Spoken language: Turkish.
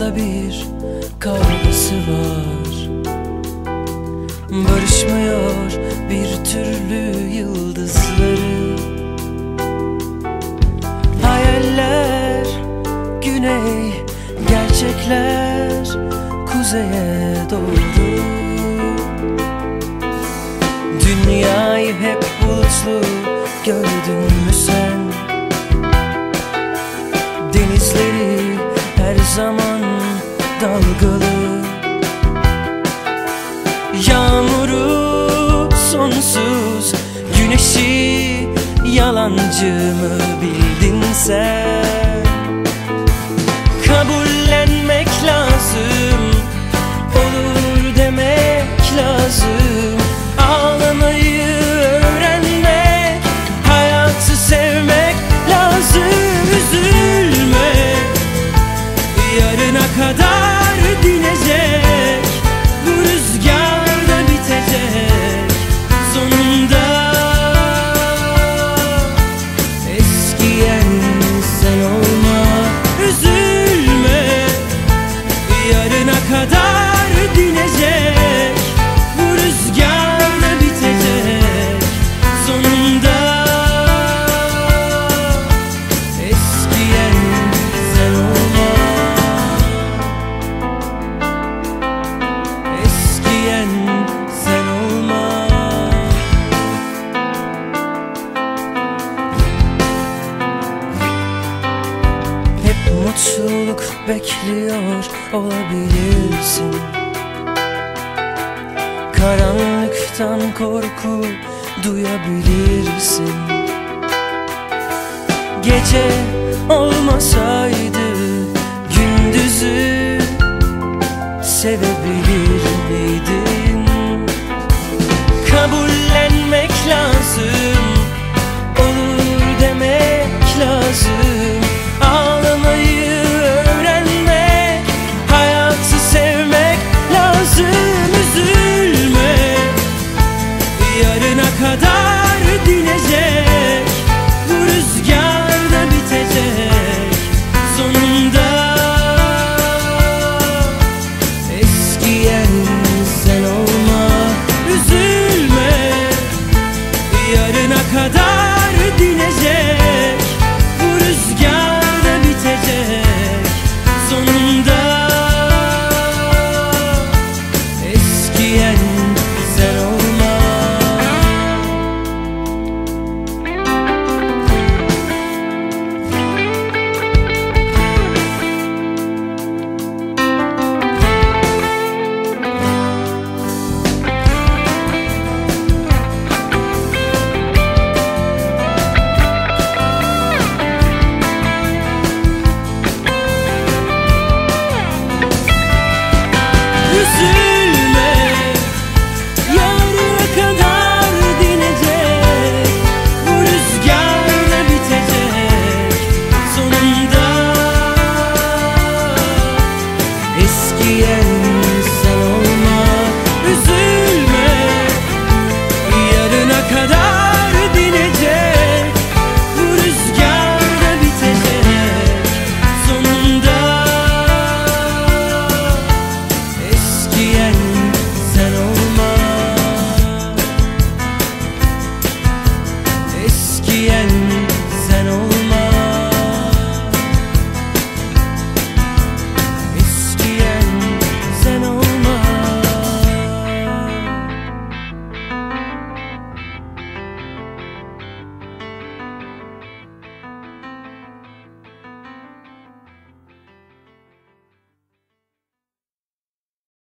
Arada bir kavgası var. Barışmıyor bir türlü yıldızları. Hayaller güney Gerçekler kuzeye doğru. Dünyayı hep bulutlu gördün mü sen? Zaman dalgalı. Yağmuru sonsuz Güneşi yalancı mı bildin sen mutluluk bekliyor olabilirsin Karanlıktan korku duyabilirsin Gece olmasaydı gündüzü sevebilir miyim?